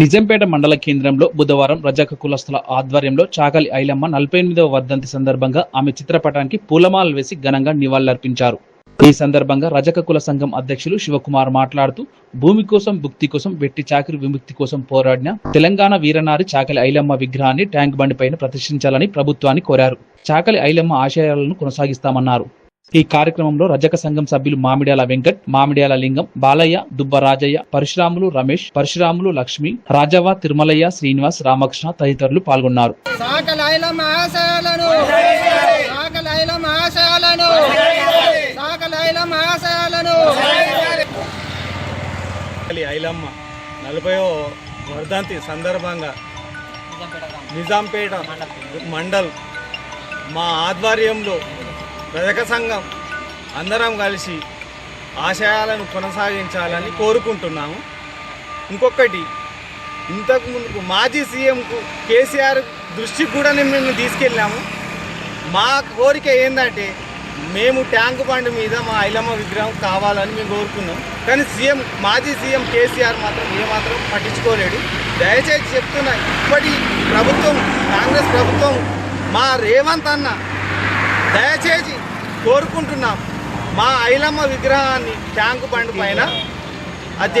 నిజాంపేట మండల కేంద్రంలో బుధవారం రజక కులస్తుల ఆధ్వర్యంలో చాకలి ఐలమ్మ నలభై ఎనిమిదవ వర్ధంతి సందర్భంగా ఆమె చిత్రపటానికి పూలమాలలు వేసి ఘనంగా నివాళులర్పించారు. ఈ సందర్భంగా రజక కుల సంఘం అధ్యక్షులు శివకుమార్ మాట్లాడుతూ భూమి కోసం భుక్తి కోసం వెట్టి చాకిరి విముక్తి కోసం పోరాడిన తెలంగాణ వీరనారి చాకలి ఐలమ్మ విగ్రహాన్ని ట్యాంక్ బండి పైన ప్రదర్శించాలని ప్రభుత్వాన్ని కోరారు. చాకలి ఐలమ్మ ఆశయాలను కొనసాగిస్తామన్నారు. ఈ కార్యక్రమంలో రజక సంఘం సభ్యులు మామిడ్యాల వెంకట్ మామిడ్యాల లింగం బాలయ్య దుబ్బ రాజయ్య పరశురాములు రమేష్ పరశురాములు లక్ష్మి రాజవ్వ తిరుమలయ్య శ్రీనివాస్ రామకృష్ణ తదితరులు పాల్గొన్నారు. వర్ధంతి సందర్భంగా నిజాంపేట మండల్ మా ఆధ్వర్యంలో రజక సంఘం అందరం కలిసి ఆశయాలను కొనసాగించాలని కోరుకుంటున్నాము. ఇంకొకటి ఇంతకు ముందు మాజీ సీఎంకు కేసీఆర్ దృష్టికి కూడా మేము తీసుకెళ్ళాము. మా కోరిక ఏంటంటే మేము ట్యాంక్ బండ్ మీద మా ఐలమ్మ విగ్రహం కావాలని మేము కోరుకున్నాం. కానీ సీఎం మాజీ సీఎం కేసీఆర్ మాత్రం ఏమాత్రం పట్టించుకోలేడు దయచేసి చెప్తున్నా ఇప్పటి ప్రభుత్వం కాంగ్రెస్ ప్రభుత్వం మా రేవంత్ అన్న దయచేసి కోరుకుంటున్నాం. మా ఐలమ్మ విగ్రహాన్ని ట్యాంక్ బండ్ పైన అదే